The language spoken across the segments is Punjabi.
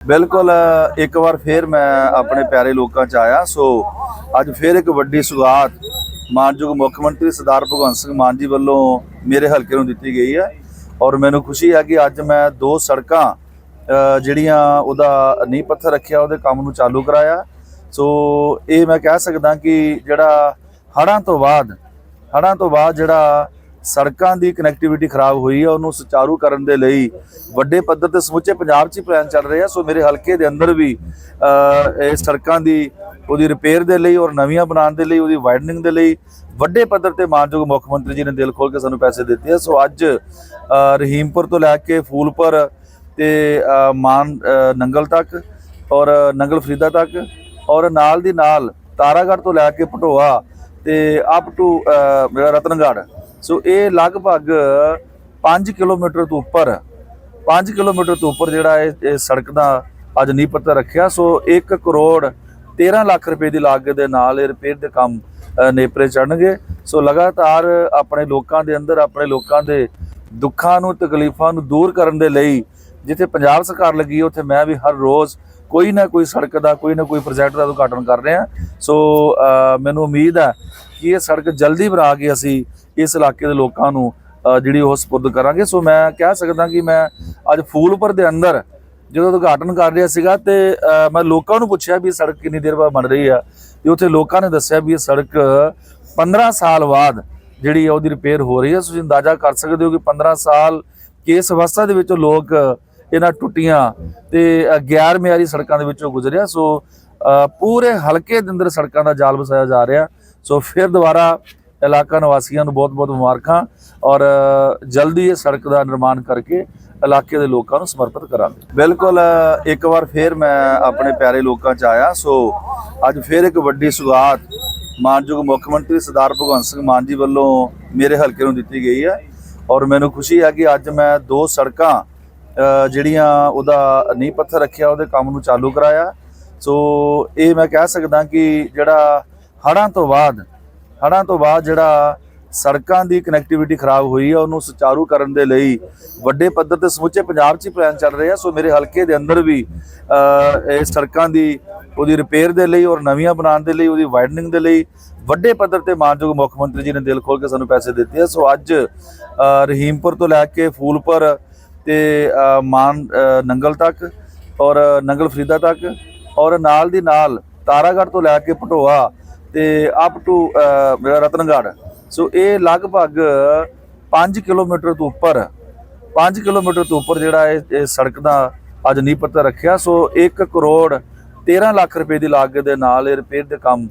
ਬਿਲਕੁਲ ਇੱਕ ਵਾਰ ਫੇਰ ਮੈਂ ਆਪਣੇ ਪਿਆਰੇ ਲੋਕਾਂ ਚ ਆਇਆ। ਸੋ, ਅੱਜ ਫੇਰ ਇੱਕ ਵੱਡੀ ਸੁਗਾਤ ਮਾਨਯੋਗ ਮੁੱਖ ਮੰਤਰੀ ਸਰਦਾਰ ਭਗਵੰਤ ਸਿੰਘ ਮਾਨ ਜੀ ਵੱਲੋਂ ਮੇਰੇ ਹਲਕੇ ਨੂੰ ਦਿੱਤੀ ਗਈ ਹੈ। ਔਰ ਮੈਨੂੰ ਖੁਸ਼ੀ ਹੈ ਕਿ ਅੱਜ ਮੈਂ ਦੋ ਸੜਕਾਂ ਜਿਹੜੀਆਂ ਉਹਦਾ ਨੀਂਹ ਪੱਥਰ ਰੱਖਿਆ, ਉਹਦੇ ਕੰਮ ਨੂੰ ਚਾਲੂ ਕਰਾਇਆ। ਸੋ, ਇਹ ਮੈਂ ਕਹਿ ਸਕਦਾ ਕਿ ਜਿਹੜਾ ਹੜ੍ਹਾਂ ਤੋਂ ਬਾਅਦ, ਹੜ੍ਹਾਂ ਤੋਂ ਬਾਅਦ ਜਿਹੜਾ ਸੜਕਾਂ ਦੀ ਕਨੈਕਟੀਵਿਟੀ ਖਰਾਬ ਹੋਈ ਹੈ ਉਹਨੂੰ ਸੁਚਾਰੂ ਕਰਨ ਦੇ ਲਈ ਵੱਡੇ ਪੱਧਰ ਤੇ ਸਮੁੱਚੇ ਪੰਜਾਬ 'ਚ ਹੀ ਪਲਾਨ ਚੱਲ ਰਿਹਾ ਸੋ ਮੇਰੇ ਹਲਕੇ ਦੇ ਅੰਦਰ ਵੀ ਇਹ ਸੜਕਾਂ ਦੀ ਉਹਦੀ ਰਿਪੇਅਰ ਦੇ ਲਈ ਔਰ ਨਵੀਆਂ ਬਣਾਉਣ ਦੇ ਲਈ, ਉਹਦੀ ਵਾਈਡਨਿੰਗ ਦੇ ਲਈ ਵੱਡੇ ਪੱਧਰ ਤੇ ਮਾਨਯੋਗ ਮੁੱਖ ਮੰਤਰੀ ਜੀ ਨੇ ਦਿਲ ਖੋਲ ਕੇ ਸਾਨੂੰ ਪੈਸੇ ਦਿੱਤੇ ਆ। ਸੋ ਅੱਜ ਰਹੀਮਪੁਰ ਤੋਂ ਲੈ ਕੇ ਫੂਲਪੁਰ ਤੇ ਮਾਨ ਨੰਗਲ ਤੱਕ ਔਰ ਨੰਗਲ ਫਰੀਦਾ ਤੱਕ ਔਰ ਨਾਲ ਦੀ ਨਾਲ ਤਾਰਾਗੜ੍ਹ ਤੋਂ ਲੈ ਕੇ ਪਟੋਆ ਤੇ ਅਪ ਟੂ ਮੇਰਾ ਰਤਨਗੜ੍ਹ। ਸੋ ਇਹ ਲਗਭਗ 5 ਕਿਲੋਮੀਟਰ ਤੋਂ ਉੱਪਰ 5 ਕਿਲੋਮੀਟਰ ਤੋਂ ਉੱਪਰ ਜਿਹੜਾ ਇਹ ਸੜਕ ਦਾ ਅੱਜ ਨੀਂਹ ਪੱਥਰ ਰੱਖਿਆ। ਸੋ 1 ਕਰੋੜ 13 ਲੱਖ ਰੁਪਏ ਦੀ ਲਾਗਤ ਦੇ ਨਾਲ ਇਹ ਰਿਪੇਅਰ ਦੇ ਕੰਮ ਨੇਪਰੇ ਚੜਨਗੇ ਸੋ ਲਗਾਤਾਰ ਆਪਣੇ ਲੋਕਾਂ ਦੇ ਅੰਦਰ, ਆਪਣੇ ਲੋਕਾਂ ਦੇ ਦੁੱਖਾਂ ਨੂੰ, ਤਕਲੀਫਾਂ ਨੂੰ ਦੂਰ ਕਰਨ ਦੇ ਲਈ ਜਿੱਥੇ ਪੰਜਾਬ ਸਰਕਾਰ ਲੱਗੀ ਉੱਥੇ ਮੈਂ ਵੀ ਹਰ ਰੋਜ਼ ਕੋਈ ਨਾ ਕੋਈ ਸੜਕ ਦਾ, ਕੋਈ ਨਾ ਕੋਈ ਪ੍ਰੋਜੈਕਟ ਦਾ ਉਦਘਾਟਨ ਕਰ ਰਿਹਾ। ਸੋ ਮੈਨੂੰ ਉਮੀਦ ਹੈ ਕਿ ਇਹ ਸੜਕ ਜਲਦੀ ਬਣਾ ਕੇ ਅਸੀਂ ਇਸ ਇਲਾਕੇ ਦੇ ਲੋਕਾਂ ਨੂੰ ਜਿਹੜੀ ਉਹ ਸਪੁਰਦ ਕਰਾਂਗੇ। ਸੋ ਮੈਂ ਕਹਿ ਸਕਦਾ ਕਿ ਮੈਂ ਅੱਜ ਫੂਲਪੁਰ ਦੇ ਅੰਦਰ ਜਦੋਂ ਉਦਘਾਟਨ ਕਰ ਰਿਹਾ ਸੀਗਾ ਤੇ ਮੈਂ ਲੋਕਾਂ ਨੂੰ ਪੁੱਛਿਆ ਵੀ ਇਹ ਸੜਕ ਕਿੰਨੀ ਦੇਰ ਬਾਅਦ ਬਣ ਰਹੀ ਆ ਤੇ ਉੱਥੇ ਲੋਕਾਂ ਨੇ ਦੱਸਿਆ ਵੀ ਇਹ ਸੜਕ 15 ਸਾਲ ਬਾਅਦ ਜਿਹੜੀ ਆ ਉਹਦੀ ਰਿਪੇਅਰ ਹੋ ਰਹੀ ਹੈ ਤੁਸੀਂ ਅੰਦਾਜ਼ਾ ਕਰ ਸਕਦੇ ਹੋ ਕਿ 15 ਸਾਲ ਕਿਸ ਅਵਸਥਾ ਦੇ ਵਿੱਚੋਂ ਲੋਕ ਇਹਨਾਂ ਟੁੱਟੀਆਂ ਤੇ ਗੈਰ ਮਿਆਰੀ ਸੜਕਾਂ ਦੇ ਵਿੱਚੋਂ ਗੁਜ਼ਰਿਆ। ਸੋ ਪੂਰੇ ਹਲਕੇ ਦੇ ਅੰਦਰ ਸੜਕਾਂ ਦਾ ਜਾਲ ਵਸਾਇਆ ਜਾ ਰਿਹਾ। ਸੋ ਫਿਰ ਦੁਬਾਰਾ ਇਲਾਕਾ ਨਿਵਾਸੀਆਂ ਨੂੰ ਬਹੁਤ-ਬਹੁਤ ਮੁਬਾਰਕਾਂ ਔਰ ਜਲਦੀ ਇਹ ਸੜਕ ਦਾ ਨਿਰਮਾਣ ਕਰਕੇ ਇਲਾਕੇ ਦੇ ਲੋਕਾਂ ਨੂੰ ਸਮਰਪਿਤ ਕਰਾਂਗੇ। ਬਿਲਕੁਲ ਇੱਕ ਵਾਰ ਫੇਰ ਮੈਂ ਆਪਣੇ ਪਿਆਰੇ ਲੋਕਾਂ ਚ ਆਇਆ, ਸੋ ਅੱਜ ਫੇਰ ਇੱਕ ਵੱਡੀ ਸੁਗਾਤ ਮਾਨਯੋਗ ਮੁੱਖ ਮੰਤਰੀ ਸਰਦਾਰ ਭਗਵੰਤ ਸਿੰਘ ਮਾਨ ਜੀ ਵੱਲੋਂ ਮੇਰੇ ਹਲਕੇ ਨੂੰ ਦਿੱਤੀ ਗਈ ਹੈ ਔਰ ਮੈਨੂੰ ਖੁਸ਼ੀ ਹੈ ਕਿ ਅੱਜ ਮੈਂ ਦੋ ਸੜਕਾਂ ਜਿਹੜੀਆਂ ਉਹਦਾ ਨੀਂਹ ਪੱਥਰ ਰੱਖਿਆ, ਉਹਦੇ ਕੰਮ ਨੂੰ ਚਾਲੂ ਕਰਾਇਆ। ਸੋ ਇਹ ਮੈਂ ਕਹਿ ਸਕਦਾ ਕਿ ਜਿਹੜਾ ਹੜ੍ਹਾਂ ਤੋਂ ਬਾਅਦ, ਹੜ੍ਹਾਂ ਤੋਂ ਬਾਅਦ ਜਿਹੜਾ ਸੜਕਾਂ ਦੀ ਕਨੈਕਟੀਵਿਟੀ ਖਰਾਬ ਹੋਈ ਹੈ ਉਹਨੂੰ ਸੁਚਾਰੂ ਕਰਨ ਦੇ ਲਈ ਵੱਡੇ ਪੱਧਰ ਤੇ ਸਮੁੱਚੇ ਪੰਜਾਬ 'ਚ ਹੀ ਪਲਾਨ ਚੱਲ ਰਿਹਾ ਸੋ ਮੇਰੇ ਹਲਕੇ ਦੇ ਅੰਦਰ ਵੀ ਇਹ ਸੜਕਾਂ ਦੀ ਉਹਦੀ ਰਿਪੇਅਰ ਦੇ ਲਈ ਔਰ ਨਵੀਆਂ ਬਣਾਉਣ ਦੇ ਲਈ, ਉਹਦੀ ਵਾਈਡਨਿੰਗ ਦੇ ਲਈ ਵੱਡੇ ਪੱਧਰ ਤੇ ਮਾਨਯੋਗ ਮੁੱਖ ਮੰਤਰੀ ਜੀ ਨੇ ਦਿਲ ਖੋਲ ਕੇ ਸਾਨੂੰ ਪੈਸੇ ਦਿੱਤੇ ਆ। ਸੋ ਅੱਜ ਰਹੀਮਪੁਰ ਤੋਂ ਲੈ ਕੇ ਫੂਲਪੁਰ ਤੇ ਮਾਨ ਨੰਗਲ ਤੱਕ ਔਰ ਨੰਗਲ ਫਰੀਦਾ ਤੱਕ ਔਰ ਨਾਲ ਦੀ ਨਾਲ ਤਾਰਾਗੜ੍ਹ ਤੋਂ ਲੈ ਕੇ ਪਟੋਆ ਤੇ ਅਪ ਟੂ ਮੇਰਾ ਰਤਨਗੜ੍ਹ। ਸੋ ਇਹ ਲਗਭਗ 5 ਕਿਲੋਮੀਟਰ ਤੋਂ ਉੱਪਰ 5 ਕਿਲੋਮੀਟਰ ਤੋਂ ਉੱਪਰ ਜਿਹੜਾ ਇਹ ਇਹ ਸੜਕ ਦਾ ਅੱਜ ਨੀਂਹ ਪੱਥਰ ਰੱਖਿਆ। ਸੋ 1 ਕਰੋੜ 13 ਲੱਖ ਰੁਪਏ ਦੀ ਲਾਗਤ ਦੇ ਨਾਲ ਇਹ ਰਿਪੇਅਰ ਦੇ ਕੰਮ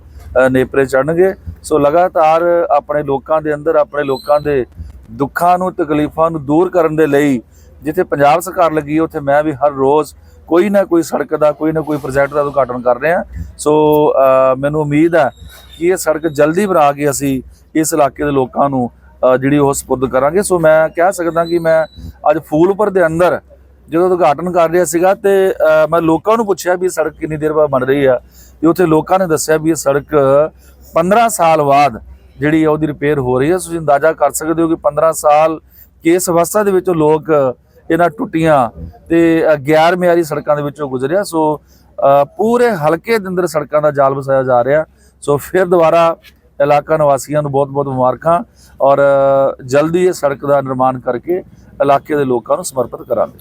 ਨੇਪਰੇ ਚੜਨਗੇ ਸੋ ਲਗਾਤਾਰ ਆਪਣੇ ਲੋਕਾਂ ਦੇ ਅੰਦਰ, ਆਪਣੇ ਲੋਕਾਂ ਦੇ ਦੁੱਖਾਂ ਨੂੰ, ਤਕਲੀਫਾਂ ਨੂੰ ਦੂਰ ਕਰਨ ਦੇ ਲਈ ਜਿੱਥੇ ਪੰਜਾਬ ਸਰਕਾਰ ਲੱਗੀ ਉੱਥੇ ਮੈਂ ਵੀ ਹਰ ਰੋਜ਼ ਕੋਈ ਨਾ ਕੋਈ ਸੜਕ ਦਾ, ਕੋਈ ਨਾ ਕੋਈ ਪ੍ਰੋਜੈਕਟ ਦਾ ਉਦਘਾਟਨ ਕਰ ਰਿਹਾ। ਸੋ ਮੈਨੂੰ ਉਮੀਦ ਹੈ ਕਿ ਇਹ ਸੜਕ ਜਲਦੀ ਬਣਾ ਕੇ ਅਸੀਂ ਇਸ ਇਲਾਕੇ ਦੇ ਲੋਕਾਂ ਨੂੰ ਜਿਹੜੀ ਉਹ ਸਪੁਰਦ ਕਰਾਂਗੇ। ਸੋ, ਮੈਂ ਕਹਿ ਸਕਦਾ ਕਿ ਮੈਂ ਅੱਜ ਫੂਲਪੁਰ ਦੇ ਅੰਦਰ ਜਦੋਂ ਉਦਘਾਟਨ ਕਰ ਰਿਹਾ ਸੀਗਾ ਤੇ ਮੈਂ ਲੋਕਾਂ ਨੂੰ ਪੁੱਛਿਆ ਵੀ ਇਹ ਸੜਕ ਕਿੰਨੀ ਦੇਰ ਬਾਅਦ ਬਣ ਰਹੀ ਆ। ਤੇ ਉੱਥੇ ਲੋਕਾਂ ਨੇ ਦੱਸਿਆ ਵੀ ਇਹ ਸੜਕ 15 ਸਾਲ ਬਾਅਦ ਜਿਹੜੀ ਆ ਉਹਦੀ ਰਿਪੇਅਰ ਹੋ ਰਹੀ ਹੈ ਤੁਸੀਂ ਅੰਦਾਜ਼ਾ ਕਰ ਸਕਦੇ ਹੋ ਕਿ 15 ਸਾਲ ਕਿਸ ਅਵਸਥਾ ਦੇ ਵਿੱਚੋਂ ਲੋਕ ਇਹਨਾਂ ਟੁੱਟੀਆਂ ਤੇ ਗੈਰ ਮਿਆਰੀ ਸੜਕਾਂ ਦੇ ਵਿੱਚੋਂ ਗੁਜ਼ਰਿਆ। ਸੋ ਪੂਰੇ ਹਲਕੇ ਦੇ ਅੰਦਰ ਸੜਕਾਂ ਦਾ ਜਾਲ ਵਸਾਇਆ ਜਾ ਰਿਹਾ। ਸੋ ਫਿਰ ਦੁਬਾਰਾ ਇਲਾਕਾ ਨਿਵਾਸੀਆਂ ਨੂੰ ਬਹੁਤ-ਬਹੁਤ ਮੁਬਾਰਕਾਂ ਔਰ ਜਲਦੀ ਇਹ ਸੜਕ ਦਾ ਨਿਰਮਾਣ ਕਰਕੇ ਇਲਾਕੇ ਦੇ ਲੋਕਾਂ ਨੂੰ ਸਮਰਪਿਤ ਕਰਾਂਗੇ।